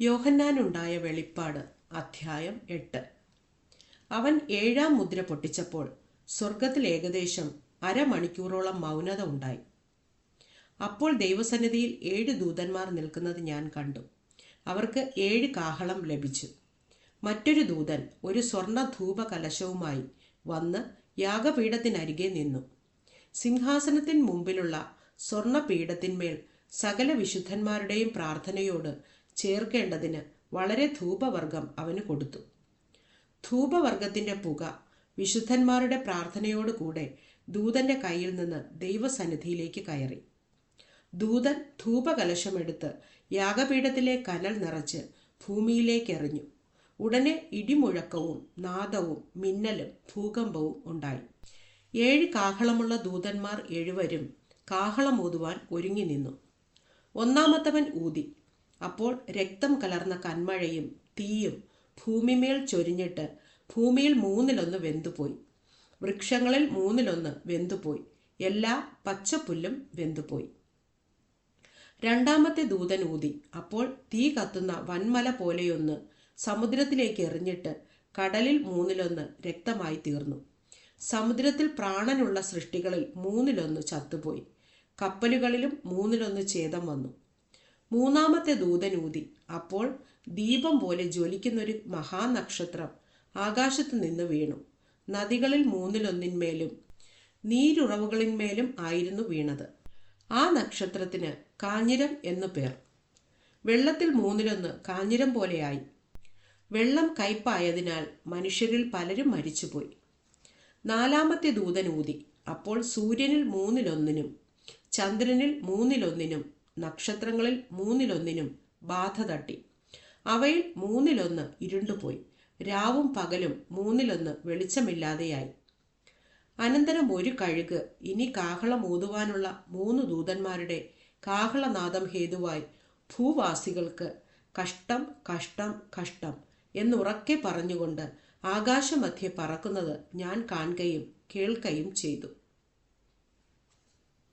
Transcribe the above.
യോഹന്നാനുണ്ടായ വെളിപ്പാട് അധ്യായം എട്ട്. അവൻ ഏഴാം മുദ്ര പൊട്ടിച്ചപ്പോൾ സ്വർഗത്തിൽ ഏകദേശം അരമണിക്കൂറോളം മൗനത ഉണ്ടായി. അപ്പോൾ ദൈവസന്നിധിയിൽ ഏഴ് ദൂതന്മാർ നിൽക്കുന്നത് ഞാൻ കണ്ടു. അവർക്ക് ഏഴ് കാഹളം ലഭിച്ചു. മറ്റൊരു ദൂതൻ ഒരു സ്വർണ ധൂപ കലശവുമായി വന്ന് യാഗപീഠത്തിനരികെ നിന്നു. സിംഹാസനത്തിന് മുമ്പിലുള്ള സ്വർണപീഠത്തിന്മേൽ സകല വിശുദ്ധന്മാരുടെയും പ്രാർത്ഥനയോട് ചേർക്കേണ്ടതിന് വളരെ ധൂപവർഗം അവന് കൊടുത്തു. ധൂപവർഗത്തിന്റെ പുക വിശുദ്ധന്മാരുടെ പ്രാർത്ഥനയോടുകൂടെ ദൂതന്റെ കയ്യിൽ നിന്ന് ദൈവസന്നിധിയിലേക്ക് കയറി. ദൂതൻ ധൂപകലശമെടുത്ത് യാഗപീഠത്തിലെ കനൽ നിറച്ച് ഭൂമിയിലേക്ക് എറിഞ്ഞു ഉടനെ ഇടിമുഴക്കവും നാദവും മിന്നലും ഭൂകമ്പവും ഉണ്ടായി. ഏഴ് കാഹളമുള്ള ദൂതന്മാർ എഴുവരും കാഹളമൂതുവാൻ ഒരുങ്ങി നിന്നു. ഒന്നാമത്തവൻ ഊതി. അപ്പോൾ രക്തം കലർന്ന കന്മഴയും തീയും ഭൂമിമേൽ ചൊരിഞ്ഞിട്ട് ഭൂമിയിൽ മൂന്നിലൊന്ന് വെന്തുപോയി. വൃക്ഷങ്ങളിൽ മൂന്നിലൊന്ന് വെന്തുപോയി. എല്ലാ പച്ചപ്പുല്ലും വെന്തുപോയി. രണ്ടാമത്തെ ദൂതൻ ഊതി. അപ്പോൾ തീ കത്തുന്ന വൻമല പോലെയൊന്ന് സമുദ്രത്തിലേക്ക് എറിഞ്ഞിട്ട് കടലിൽ മൂന്നിലൊന്ന് രക്തമായി തീർന്നു. സമുദ്രത്തിൽ പ്രാണനുള്ള സൃഷ്ടികളിൽ മൂന്നിലൊന്ന് ചത്തുപോയി. കപ്പലുകളിലും മൂന്നിലൊന്ന് ഛേദം വന്നു. മൂന്നാമത്തെ ദൂതനൂതി. അപ്പോൾ ദീപം പോലെ ജ്വലിക്കുന്നൊരു മഹാനക്ഷത്രം ആകാശത്ത് നിന്ന് വീണു. നദികളിൽ മൂന്നിലൊന്നിന്മേലും നീരുറവുകളിന്മേലും ആയിരുന്നു വീണത്. ആ നക്ഷത്രത്തിന് കാഞ്ഞിരം എന്നു പേർ. വെള്ളത്തിൽ മൂന്നിലൊന്ന് കാഞ്ഞിരം പോലെയായി. വെള്ളം കയ്പായതിനാൽ മനുഷ്യരിൽ പലരും മരിച്ചുപോയി. നാലാമത്തെ ദൂതനൂതി. അപ്പോൾ സൂര്യനിൽ മൂന്നിലൊന്നിനും ചന്ദ്രനിൽ മൂന്നിലൊന്നിനും നക്ഷത്രങ്ങളിൽ മൂന്നിലൊന്നിനും ബാധ തട്ടി. അവയിൽ മൂന്നിലൊന്ന് ഇരുണ്ടുപോയി. രാവും പകലും മൂന്നിലൊന്ന് വെളിച്ചമില്ലാതെയായി. അനന്തരം ഒരു കഴുക് ഇനി കാഹളം ഊതുവാനുള്ള മൂന്ന് ദൂതന്മാരുടെ കാഹളനാദം ഹേതുവായി ഭൂവാസികൾക്ക് കഷ്ടം കഷ്ടം കഷ്ടം എന്നുറക്കെ പറഞ്ഞുകൊണ്ട് ആകാശമധ്യെ പറക്കുന്നത് ഞാൻ കാണുകയും കേൾക്കുകയും ചെയ്തു.